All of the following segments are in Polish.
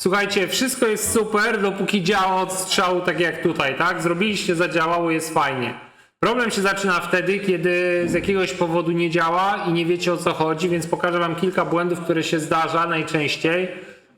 Słuchajcie, wszystko jest super, dopóki działa od strzału tak jak tutaj, tak? Zrobiliście, zadziałało, jest fajnie. Problem się zaczyna wtedy, kiedy z jakiegoś powodu nie działa i nie wiecie o co chodzi, więc pokażę wam kilka błędów, które się zdarza najczęściej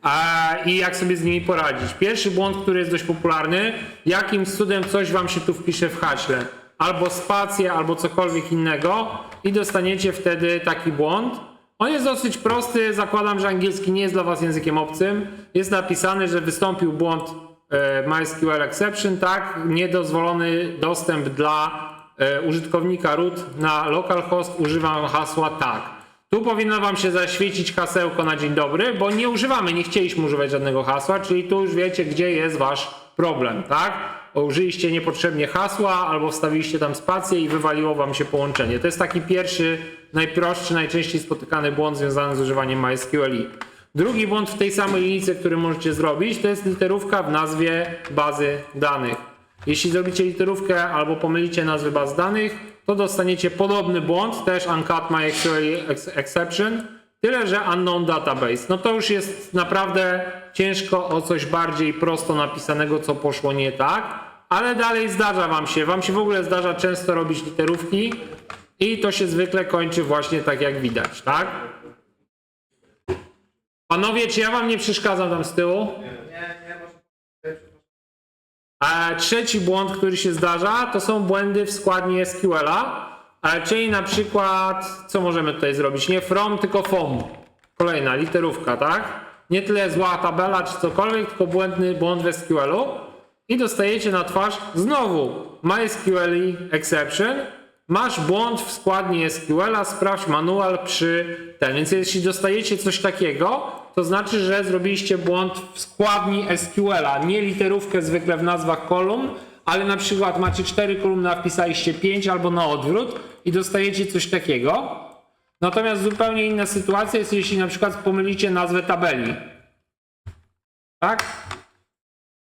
a, i jak sobie z nimi poradzić. Pierwszy błąd, który jest dość popularny, jakim cudem coś wam się tu wpisze w haśle. Albo spację, albo cokolwiek innego i dostaniecie wtedy taki błąd. On jest dosyć prosty, zakładam, że angielski nie jest dla Was językiem obcym. Jest napisane, że wystąpił błąd e, MySQL exception, tak? Niedozwolony dostęp dla e, użytkownika root na localhost, używam hasła tak. Tu powinno Wam się zaświecić hasełko na dzień dobry, bo nie używamy, nie chcieliśmy używać żadnego hasła, czyli tu już wiecie, gdzie jest Wasz problem, tak? Bo Użyliście niepotrzebnie hasła albo wstawiliście tam spację i wywaliło Wam się połączenie. To jest taki pierwszy, najprostszy, najczęściej spotykany błąd związany z używaniem MySQL. Drugi błąd w tej samej linijce, który możecie zrobić, to jest literówka w nazwie bazy danych. Jeśli zrobicie literówkę albo pomylicie nazwy baz danych, to dostaniecie podobny błąd, też uncut MySQL ex- exception, tyle że unknown database. No to już jest naprawdę ciężko o coś bardziej prosto napisanego, co poszło nie tak, ale dalej zdarza wam się, wam się w ogóle zdarza często robić literówki i to się zwykle kończy właśnie tak jak widać, tak? Panowie, czy ja wam nie przeszkadzam tam z tyłu? A trzeci błąd, który się zdarza, to są błędy w składni SQL-a, e, czyli na przykład, co możemy tutaj zrobić? Nie from, tylko from. Kolejna literówka, tak? Nie tyle zła tabela czy cokolwiek, tylko błędny błąd w SQL-u i dostajecie na twarz znowu MySQL exception, masz błąd w składni SQL-a, sprawdź manual przy ten. Więc jeśli dostajecie coś takiego, to znaczy, że zrobiliście błąd w składni SQL-a, nie literówkę zwykle w nazwach kolumn, ale na przykład macie 4 kolumny, a wpisaliście 5 albo na odwrót i dostajecie coś takiego. Natomiast zupełnie inna sytuacja jest, jeśli na przykład pomylicie nazwę tabeli. Tak?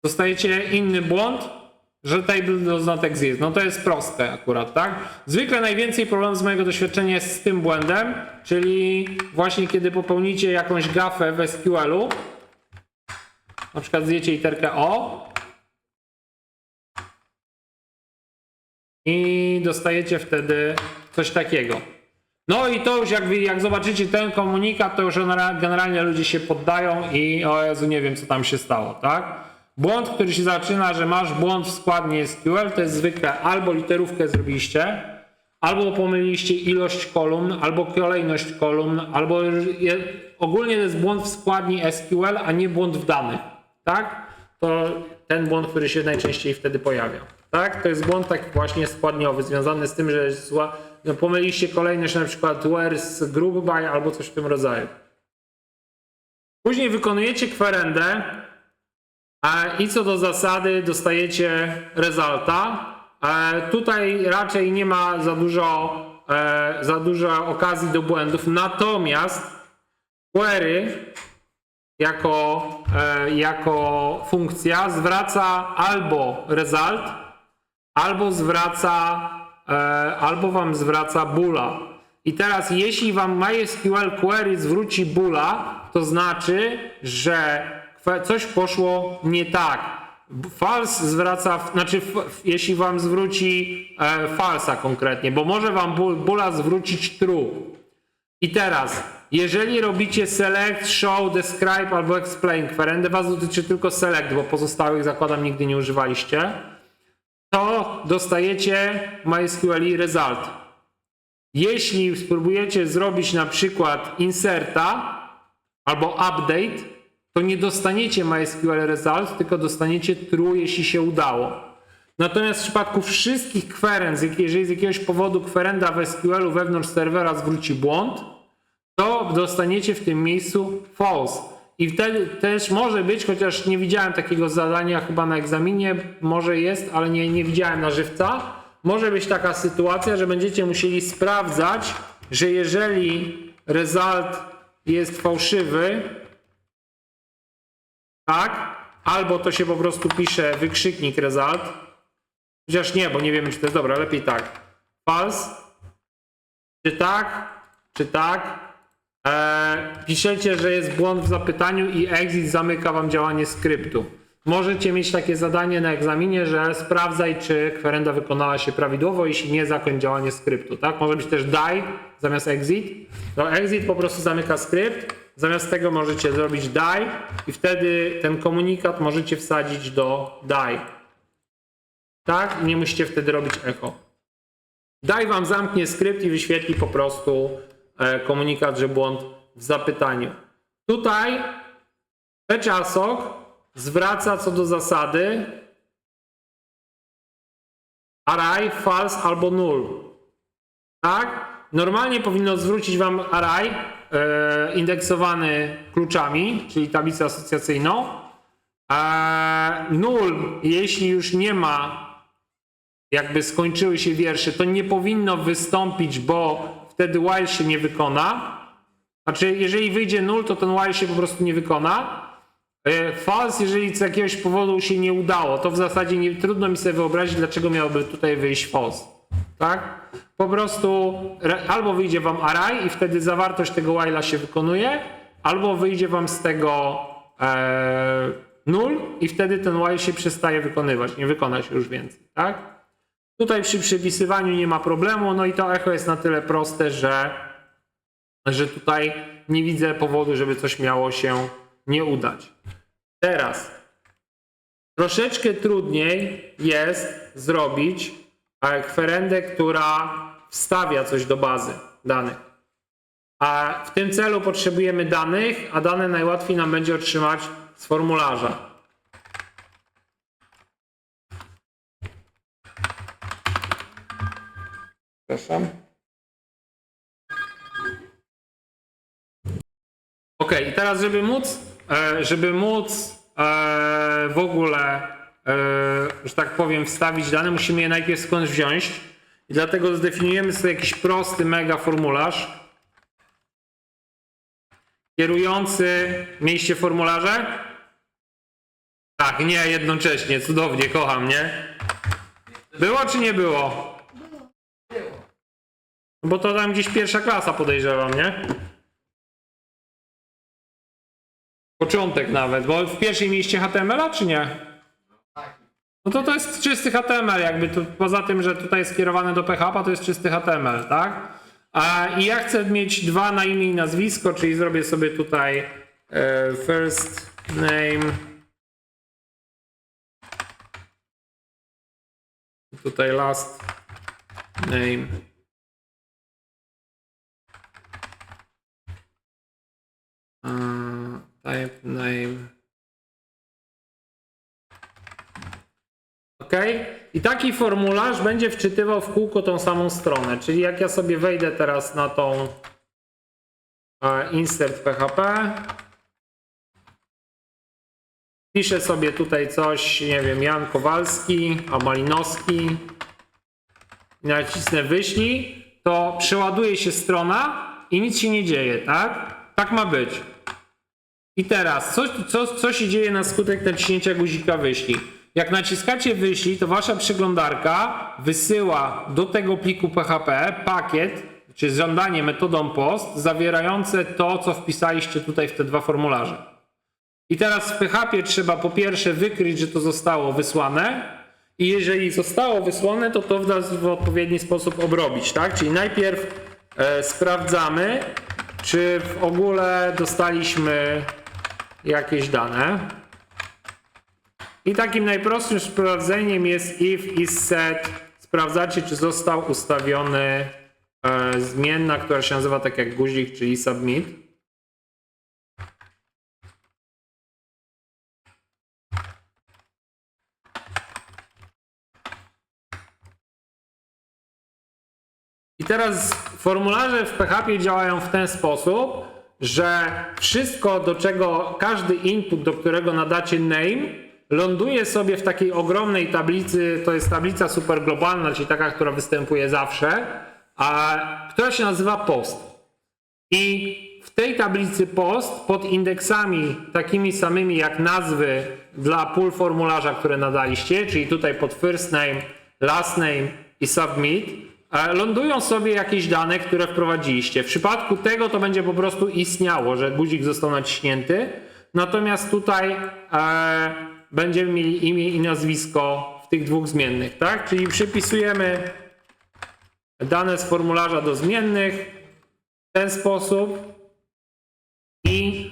Dostajecie inny błąd, że table does not exist. No to jest proste akurat, tak? Zwykle najwięcej problemów z mojego doświadczenia jest z tym błędem, czyli właśnie kiedy popełnicie jakąś gafę w SQL-u, na przykład zjecie literkę O i dostajecie wtedy coś takiego. No i to już jak, jak zobaczycie ten komunikat, to już genera- generalnie ludzie się poddają i o Jezu, nie wiem co tam się stało, tak? Błąd, który się zaczyna, że masz błąd w składni SQL, to jest zwykle albo literówkę zrobiliście, albo pomyliliście ilość kolumn, albo kolejność kolumn, albo ogólnie to jest błąd w składni SQL, a nie błąd w danych, tak? To ten błąd, który się najczęściej wtedy pojawia, tak? To jest błąd taki właśnie składniowy, związany z tym, że no, kolejność na przykład where z group by albo coś w tym rodzaju. Później wykonujecie kwerendę, I co do zasady dostajecie resulta. E, Tutaj raczej nie ma za dużo, e, za dużo okazji do błędów. Natomiast query jako, e, jako funkcja zwraca albo result, albo zwraca, albo wam zwraca boola. I teraz jeśli wam MySQL query zwróci boola, to znaczy, że coś poszło nie tak. False zwraca, znaczy jeśli wam zwróci e, falsa konkretnie, bo może wam boola zwrócić true. I teraz, jeżeli robicie select, show, describe albo explain, kwerendę was dotyczy tylko select, bo pozostałych zakładam nigdy nie używaliście, to dostajecie MySQL result. Jeśli spróbujecie zrobić na przykład inserta albo update, to nie dostaniecie MySQL result, tylko dostaniecie true, jeśli się udało. Natomiast w przypadku wszystkich kwerend, jeżeli z jakiegoś powodu kwerenda w SQL-u wewnątrz serwera zwróci błąd, to dostaniecie w tym miejscu false. I wtedy też może być, chociaż nie widziałem takiego zadania chyba na egzaminie, może jest, ale nie, nie widziałem na żywca. Może być taka sytuacja, że będziecie musieli sprawdzać, że jeżeli result jest fałszywy, tak, albo to się po prostu pisze wykrzyknik result, chociaż nie, bo nie wiemy, czy to jest dobre, lepiej tak. False, czy tak, czy tak, e, piszecie, że jest błąd w zapytaniu i exit zamyka wam działanie skryptu. Możecie mieć takie zadanie na egzaminie, że sprawdzaj, czy kwerenda wykonała się prawidłowo, jeśli nie, zakończ działanie skryptu, tak? Może być też die zamiast exit. No exit po prostu zamyka skrypt, zamiast tego możecie zrobić die i wtedy ten komunikat możecie wsadzić do die. Tak? I nie musicie wtedy robić echo. Daj wam zamknie skrypt i wyświetli po prostu e, komunikat, że błąd w zapytaniu. Tutaj Peczasok zwraca co do zasady array, false albo null. Tak? Normalnie powinno zwrócić wam array e, indeksowany kluczami, czyli tablicę asocjacyjną. E, null, jeśli już nie ma jakby skończyły się wiersze, to nie powinno wystąpić, bo wtedy while się nie wykona. Znaczy, jeżeli wyjdzie 0, to ten while się po prostu nie wykona. E, False, jeżeli z jakiegoś powodu się nie udało, to w zasadzie nie, trudno mi sobie wyobrazić, dlaczego miałoby tutaj wyjść false. Tak? Po prostu albo wyjdzie wam array i wtedy zawartość tego while'a się wykonuje, albo wyjdzie wam z tego e, null i wtedy ten while się przestaje wykonywać, nie wykona się już więcej. Tak? Tutaj przy przypisywaniu nie ma problemu, no i to echo jest na tyle proste, że, że tutaj nie widzę powodu, żeby coś miało się nie udać. Teraz troszeczkę trudniej jest zrobić kwerendę, która wstawia coś do bazy danych. A w tym celu potrzebujemy danych, a dane najłatwiej nam będzie otrzymać z formularza. Przepraszam. Ok, i teraz żeby móc, żeby móc e, w ogóle, e, że tak powiem, wstawić dane, musimy je najpierw skądś wziąć. I dlatego zdefiniujemy sobie jakiś prosty mega formularz. Kierujący, mieliście formularze? Tak, nie, jednocześnie, cudownie, kocham, nie? Było czy nie było? Bo to tam gdzieś pierwsza klasa podejrzewam, nie? Początek nawet, bo w pierwszej mieliście HTML-a czy nie? No to to jest czysty HTML, jakby tu, poza tym, że tutaj jest skierowane do PHP, to jest czysty HTML, tak? A, I ja chcę mieć dwa na imię i nazwisko, czyli zrobię sobie tutaj e, first name. Tutaj last name. Uh, type name. Ok? I taki formularz będzie wczytywał w kółko tą samą stronę. Czyli jak ja sobie wejdę teraz na tą e, insert PHP, piszę sobie tutaj coś, nie wiem, Jan Kowalski, a Malinowski nacisnę wyślij, to przeładuje się strona i nic się nie dzieje, tak? Tak ma być. I teraz, co, co, co się dzieje na skutek naciśnięcia guzika wyślij? Jak naciskacie wyślij, to wasza przeglądarka wysyła do tego pliku PHP pakiet, czy żądanie metodą POST, zawierające to, co wpisaliście tutaj w te dwa formularze. I teraz w PHP trzeba po pierwsze wykryć, że to zostało wysłane i jeżeli zostało wysłane, to to w, odpowiedni sposób obrobić, tak? Czyli najpierw e, sprawdzamy, czy w ogóle dostaliśmy jakieś dane. I takim najprostszym sprawdzeniem jest if is set. Sprawdzacie, czy został ustawiony e, zmienna, która się nazywa tak jak guzik, czyli submit. I teraz formularze w PHP działają w ten sposób, że wszystko, do czego każdy input, do którego nadacie name, ląduje sobie w takiej ogromnej tablicy, to jest tablica superglobalna, czyli taka, która występuje zawsze, a która się nazywa post. I w tej tablicy post pod indeksami takimi samymi jak nazwy dla pól formularza, które nadaliście, czyli tutaj pod first name, last name i submit, lądują sobie jakieś dane, które wprowadziliście. W przypadku tego to będzie po prostu istniało, że guzik został naciśnięty. Natomiast tutaj e, będziemy mieli imię i nazwisko w tych dwóch zmiennych, tak? Czyli przypisujemy dane z formularza do zmiennych w ten sposób i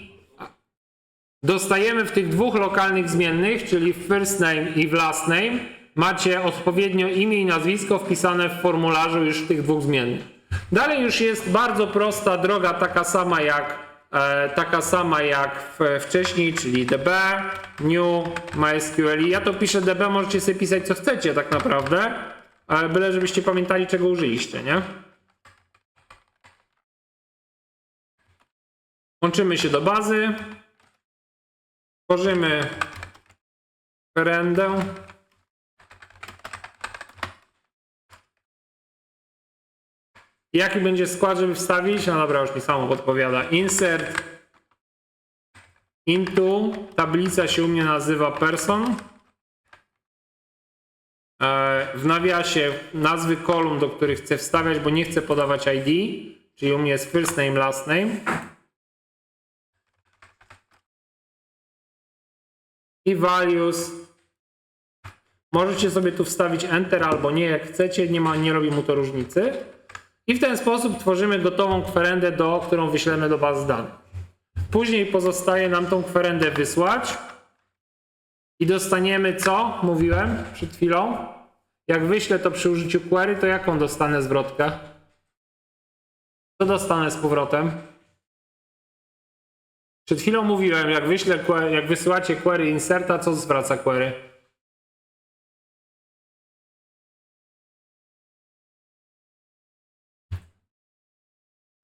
dostajemy w tych dwóch lokalnych zmiennych, czyli w first name i w last name, macie odpowiednio imię i nazwisko wpisane w formularzu już tych dwóch zmiennych. Dalej już jest bardzo prosta droga, taka sama jak, e, taka sama jak w, wcześniej, czyli db, new, mysql. Ja to piszę db, możecie sobie pisać co chcecie tak naprawdę, ale byle żebyście pamiętali czego użyliście, nie? Łączymy się do bazy. Tworzymy referendę. Jaki będzie skład, żeby wstawić? No dobra, już mi samo podpowiada. Insert into. Tablica się u mnie nazywa person. E, W nawiasie nazwy kolumn, do których chcę wstawiać, bo nie chcę podawać ID. Czyli u mnie jest first name, last name. i values. Możecie sobie tu wstawić Enter albo nie, jak chcecie, nie, ma, nie robi mu to różnicy. I w ten sposób tworzymy gotową kwerendę, do, którą wyślemy do bazy danych. Później pozostaje nam tą kwerendę wysłać i dostaniemy co? Mówiłem przed chwilą. Jak wyślę to przy użyciu query, to jaką dostanę zwrotkę? Co dostanę z powrotem? Przed chwilą mówiłem, jak wyślę, jak wysyłacie query inserta, co zwraca query?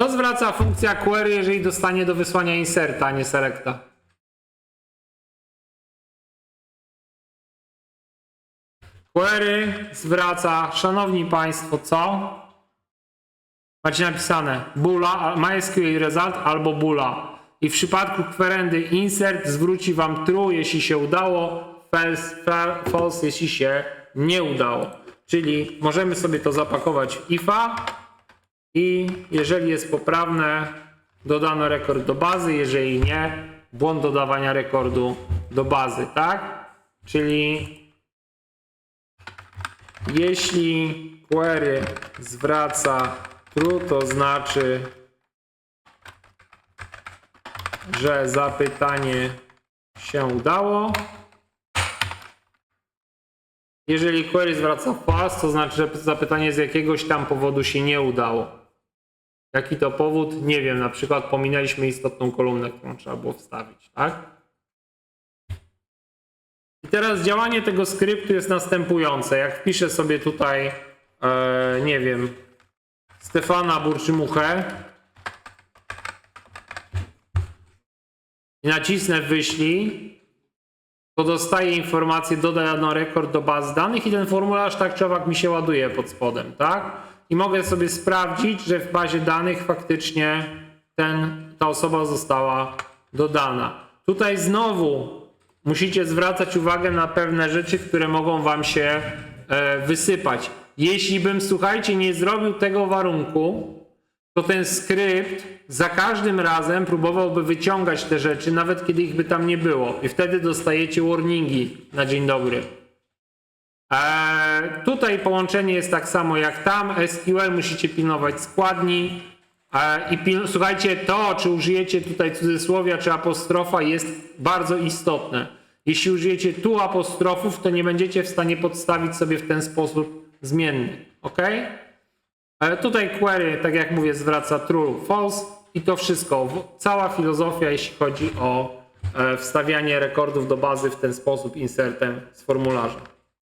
Co zwraca funkcja query, jeżeli dostanie do wysłania inserta, a nie selecta? Query zwraca, szanowni państwo, co? Macie napisane bula, MySQL result albo bula. I w przypadku kwerendy insert zwróci wam true, jeśli się udało, false, fa- false, jeśli się nie udało. Czyli możemy sobie to zapakować w ifa i jeżeli jest poprawne, dodano rekord do bazy, jeżeli nie, błąd dodawania rekordu do bazy, tak? Czyli jeśli query zwraca true, to znaczy, że zapytanie się udało. Jeżeli query zwraca false, to znaczy, że zapytanie z jakiegoś tam powodu się nie udało. Jaki to powód? Nie wiem, na przykład pominęliśmy istotną kolumnę, którą trzeba było wstawić, tak? I teraz działanie tego skryptu jest następujące. Jak wpiszę sobie tutaj, e, nie wiem, Stefana Burczymuchę i nacisnę wyślij, to dostaję informację dodano rekord do baz danych i ten formularz tak czy owak mi się ładuje pod spodem, tak? I mogę sobie sprawdzić, że w bazie danych faktycznie ten, ta osoba została dodana. Tutaj znowu musicie zwracać uwagę na pewne rzeczy, które mogą wam się e, wysypać. Jeśli bym, słuchajcie, nie zrobił tego warunku, to ten skrypt za każdym razem próbowałby wyciągać te rzeczy, nawet kiedy ich by tam nie było. I wtedy dostajecie warningi na dzień dobry. Eee, tutaj połączenie jest tak samo jak tam. SQL musicie pilnować składni. Eee, I pil- słuchajcie, to czy użyjecie tutaj cudzysłowia czy apostrofa jest bardzo istotne. Jeśli użyjecie tu apostrofów, to nie będziecie w stanie podstawić sobie w ten sposób zmienny. Ok? Ale tutaj query, tak jak mówię, zwraca true, false i to wszystko. Cała filozofia, jeśli chodzi o e, wstawianie rekordów do bazy w ten sposób insertem z formularza.